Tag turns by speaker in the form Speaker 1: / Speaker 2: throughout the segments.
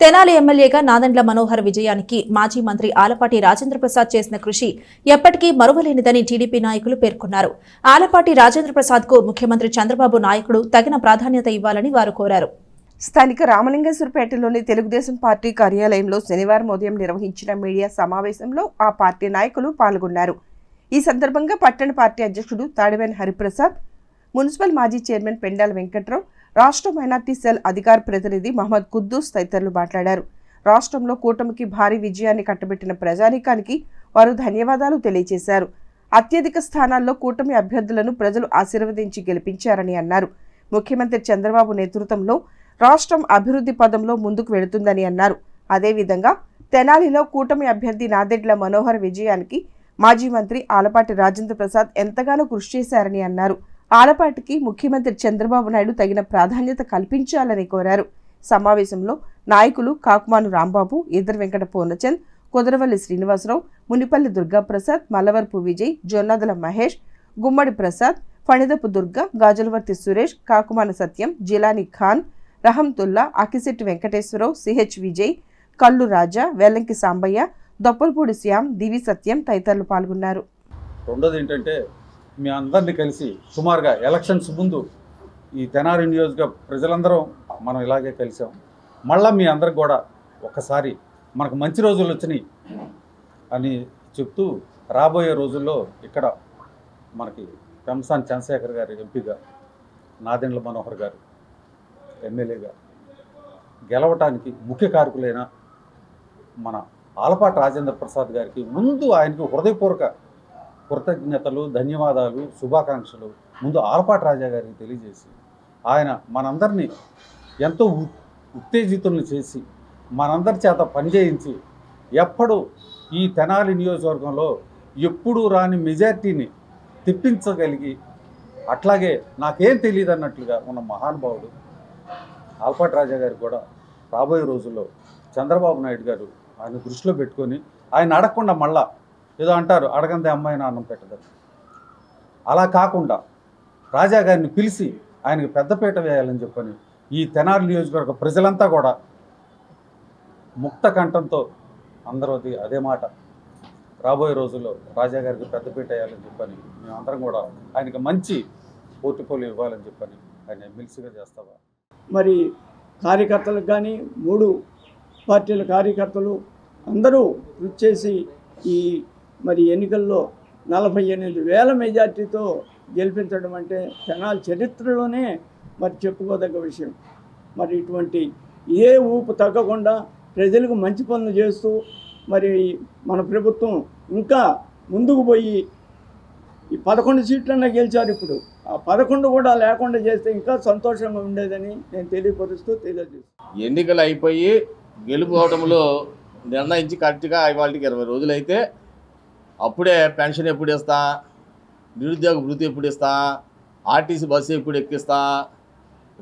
Speaker 1: తెనాలి ఎమ్మెల్యేగా నాదెండ్ల మనోహర్ విజయానికి మాజీ మంత్రి ఆలపాటి రాజేంద్ర ప్రసాద్ చేసిన కృషి ఎప్పటికీ మరువలేనిదని టీడీపీ నాయకులు పేర్కొన్నారు. ఆలపాటి రాజేంద్ర ప్రసాద్కు ముఖ్యమంత్రి చంద్రబాబు నాయకుడు తగిన ప్రాధాన్యత ఇవ్వాలని వారు కోరారు.
Speaker 2: స్థానిక రామలింగేశ్వరపేటలోని తెలుగుదేశం పార్టీ కార్యాలయంలో శనివారం ఉదయం నిర్వహించిన మీడియా సమావేశంలో ఆ పార్టీ నాయకులు పాల్గొన్నారు. ఈ సందర్భంగా పట్టణ పార్టీ అధ్యక్షుడు తాడివేని హరిప్రసాద్ మున్సిపల్ మాజీ చైర్మన్ పెండాల వెంకట్రావు రాష్ట్ర మైనార్టీ సెల్ అధికార ప్రతినిధి మహమ్మద్ కుద్దూస్ తదితరులు మాట్లాడారు. రాష్ట్రంలో కూటమికి భారీ విజయాన్ని కట్టబెట్టిన ప్రజానీకానికి వారు ధన్యవాదాలు తెలియజేశారు. అత్యధిక స్థానాల్లో కూటమి అభ్యర్థులను ప్రజలు ఆశీర్వదించి గెలిపించారని అన్నారు. ముఖ్యమంత్రి చంద్రబాబు నేతృత్వంలో రాష్ట్రం అభివృద్ధి పదంలో ముందుకు వెళుతుందని అన్నారు. అదేవిధంగా తెనాలిలో కూటమి అభ్యర్థి నాదెడ్ల మనోహర్ విజయానికి మాజీ మంత్రి ఆలపాటి రాజేంద్ర ప్రసాద్ ఎంతగానో కృషి చేశారని అన్నారు. ఆలపాటికి ముఖ్యమంత్రి చంద్రబాబు నాయుడు తగిన ప్రాధాన్యత కల్పించాలని కోరారు. సమావేశంలో నాయకులు కాకుమాను రాంబాబు ఇద్దరు వెంకట పూర్ణచంద్ కుదరవల్లి శ్రీనివాసరావు మునిపల్లి దుర్గాప్రసాద్ మలవరపు విజయ్ జొన్నదల మహేష్ గుమ్మడి ప్రసాద్ ఫణిదపు దుర్గ గాజులవర్తి సురేష్ కాకుమాన సత్యం జిలాని ఖాన్ రహంతుల్లా అకిశెట్టి వెంకటేశ్వరరావు సిహెచ్ విజయ్ కల్లు రాజా వెల్లంకి సాంబయ్య దొప్పలపూడి శ్యామ్ దివి సత్యం తదితరులు పాల్గొన్నారు.
Speaker 3: రెండోది ఏంటంటే మీ అందరినీ కలిసి సుమారుగా ఎలక్షన్స్ ముందు ఈ తెనాలి నియోజక ప్రజలందరం మనం ఇలాగే కలిసాం. మళ్ళా మీ అందరికి కూడా ఒకసారి మనకు మంచి రోజులు వచ్చినాయి అని చెప్తూ రాబోయే రోజుల్లో ఇక్కడ మనకి పెంసాన్ చంద్రశేఖర్ గారు ఎంపీగా నాదెండ్ల మనోహర్ గారు ఎమ్మెల్యేగా గెలవటానికి ముఖ్య కారకులైన మన ఆలపాటి రాజేంద్ర ప్రసాద్ గారికి ముందు ఆయనకి హృదయపూర్వక కృతజ్ఞతలు ధన్యవాదాలు శుభాకాంక్షలు. ముందు ఆర్పాటి రాజా గారికి తెలియజేసి ఆయన మనందరినీ ఎంతో ఉ- ఉత్తేజితులను చేసి మనందరి చేత పనిచేయించి ఎప్పుడు ఈ తెనాలి నియోజకవర్గంలో ఎప్పుడూ రాని మెజార్టీని తెప్పించగలిగి అట్లాగే నాకేం తెలియదు అన్నట్లుగా ఉన్న మహానుభావుడు ఆల్పాటి రాజా గారు కూడా రాబోయే రోజుల్లో చంద్రబాబు నాయుడు గారు ఆయన దృష్టిలో పెట్టుకొని ఆయన అడగకుండా మళ్ళా ఏదో అంటారు అడగందే అమ్మాయిని అన్నం పెట్టదు అలా కాకుండా రాజా గారిని పిలిచి ఆయనకి పెద్దపీట వేయాలని చెప్పని ఈ తెనాలి నియోజకవర్గ ప్రజలంతా కూడా ముక్త కంఠంతో అందరూ అదే మాట రాబోయే రోజుల్లో రాజా గారికి పెద్దపీట వేయాలని చెప్పని మేమందరం కూడా ఆయనకి మంచి పోర్టిఫోలియో ఇవ్వాలని చెప్పని ఆయన ఎమ్మెల్సీగా చేస్తావా?
Speaker 4: మరి కార్యకర్తలకు కానీ మూడు పార్టీల కార్యకర్తలు అందరూ కృషి చేసి ఈ మరి ఎన్నికల్లో నలభై ఎనిమిది వేల మెజార్టీతో గెలిపించడం అంటే తెనాలి చరిత్రలోనే మరి చెప్పుకోదగ్గ విషయం. మరి ఇటువంటి ఏ ఊపు తగ్గకుండా ప్రజలకు మంచి పనులు చేస్తూ మరి మన ప్రభుత్వం ఇంకా ముందుకు పోయి ఈ పదకొండు సీట్లన్నా గెలిచారు ఇప్పుడు. ఆ పదకొండు కూడా లేకుండా చేస్తే ఇంకా సంతోషంగా ఉండేదని నేను తెలియపరుస్తూ తెలియజేస్తాను
Speaker 5: ఎన్నికలు అయిపోయి గెలుపోవడంలో నిర్ణయించి కరెక్ట్గా ఇవాళకి ఇరవై రోజులైతే అప్పుడే పెన్షన్ ఎప్పుడు ఇస్తా? నిరుద్యోగ వృత్తి ఎప్పుడు ఇస్తా? ఆర్టీసీ బస్సు ఎప్పుడు ఎక్కిస్తా?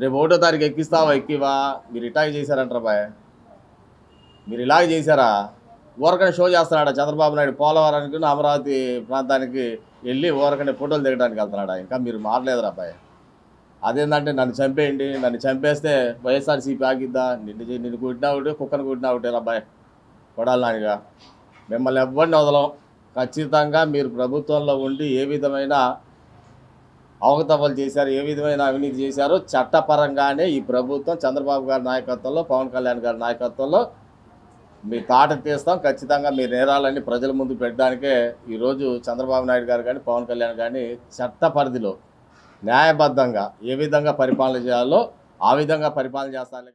Speaker 5: రేపు ఒకటో తారీఖు ఎక్కిస్తావా ఎక్కివా మీరు ఇటాగ చేశారంటారా బాయ్? మీరు ఇలాగ చేశారా? ఊరకనే షో చేస్తున్నాడు చంద్రబాబు నాయుడు? పోలవరానికి అమరావతి ప్రాంతానికి వెళ్ళి ఊరకనే ఫోటోలు దిగడానికి వెళ్తున్నాడా? ఇంకా మీరు మారలేదురా అబ్బాయి అదేంటంటే నన్ను చంపేయండి నన్ను చంపేస్తే వైఎస్ఆర్సీపీ ఆగిద్దా? నిన్ను నిన్ను కుట్టినా ఒకటి కుక్కను కొట్టినా ఒకటి అబ్బాయి కొడాలి నానిగా మిమ్మల్ని ఎవ్వరిని వదలం. ఖచ్చితంగా మీరు ప్రభుత్వంలో ఉండి ఏ విధమైన అవకతవలు చేశారు ఏ విధమైన అవినీతి చేశారో చట్టపరంగానే ఈ ప్రభుత్వం చంద్రబాబు గారి నాయకత్వంలో పవన్ కళ్యాణ్ గారి నాయకత్వంలో మీ తాట తీస్తాం. ఖచ్చితంగా మీ నేరాలన్నీ ప్రజల ముందు పెట్టడానికే ఈరోజు చంద్రబాబు నాయుడు గారు కానీ పవన్ కళ్యాణ్ కానీ చట్ట పరిధిలో న్యాయబద్ధంగా ఏ విధంగా పరిపాలన చేయాలో ఆ విధంగా పరిపాలన చేస్తాను